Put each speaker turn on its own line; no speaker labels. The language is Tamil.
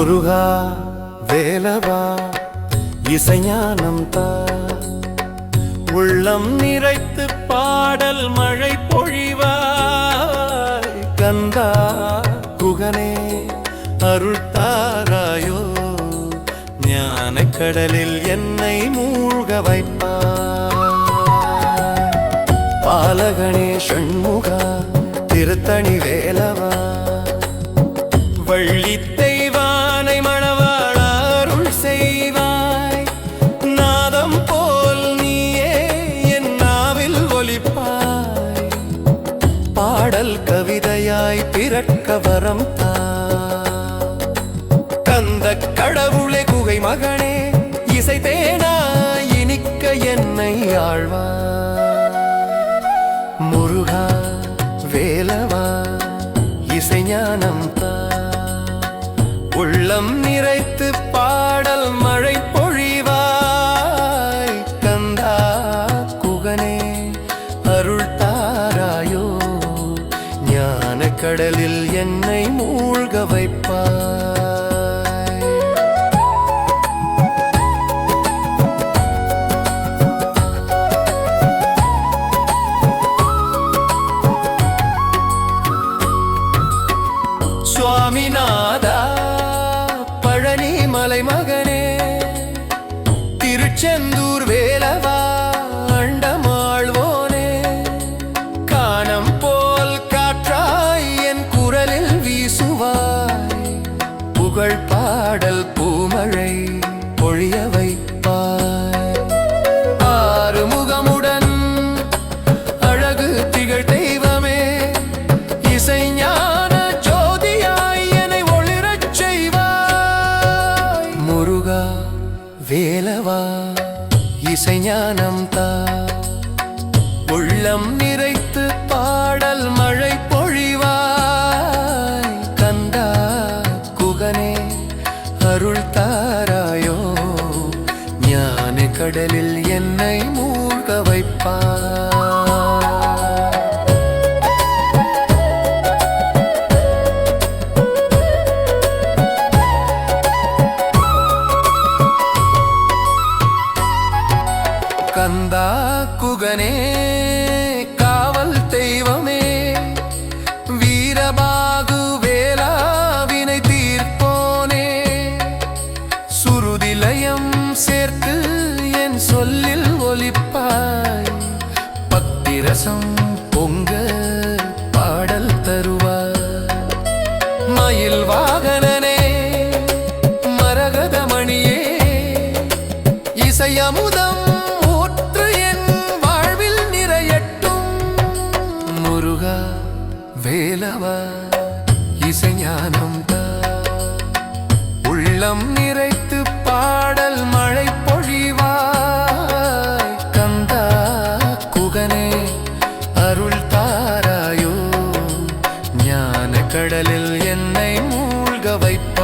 முருகா வேலவா இசைஞானம் தா. உள்ளம் நிறைத்து பாடல் மழை பொழிவாய் கந்தா குகனே அருள்தாராயோ கடலில் என்னை மூழ்க வைப்பாய். பாலகனே ஷண்முகா திருத்தணி வேலவா. வள்ளி கவிதையாய் பிறக்க வரம் தந்த கடவுளே குகை மகனே இசை தேனாய் இனிக்க என்னை ஆழ்வா. முருகா வேலவா இசைஞானம் தா உள்ளம் கடலில் என்னை மூழ்க வைப்பாய். சுவாமிநாதா பழனி மலை மகனே திருச்செந்தூர் வே இசை ஞானம் தா உள்ளம் நிறைத்து பாடல் மழை பொழிவாய். கந்தா குகனே அருள் தாராயோ. ஞான கடலில் என்னை மூழ்க வைப்பாய். குகனே காவல் தெய்வமே வீரபாகு வேளாவினை தீர்ப்போனே. சுருதிலயம் சேர்த்து என் சொல்லில் ஒலிப்பாய் பத்திரசம் பொங்க பாடல் தருவாய். மயில் வாகனனே மரகதமணியே இசையமுதம் வேலவா? இசைஞானம் உள்ளம் நிறைத்து பாடல் மழை பொழிவாய். கந்தா குகனே அருள் தாராயோ. ஞான கடலில் என்னை மூழ்க வைப்ப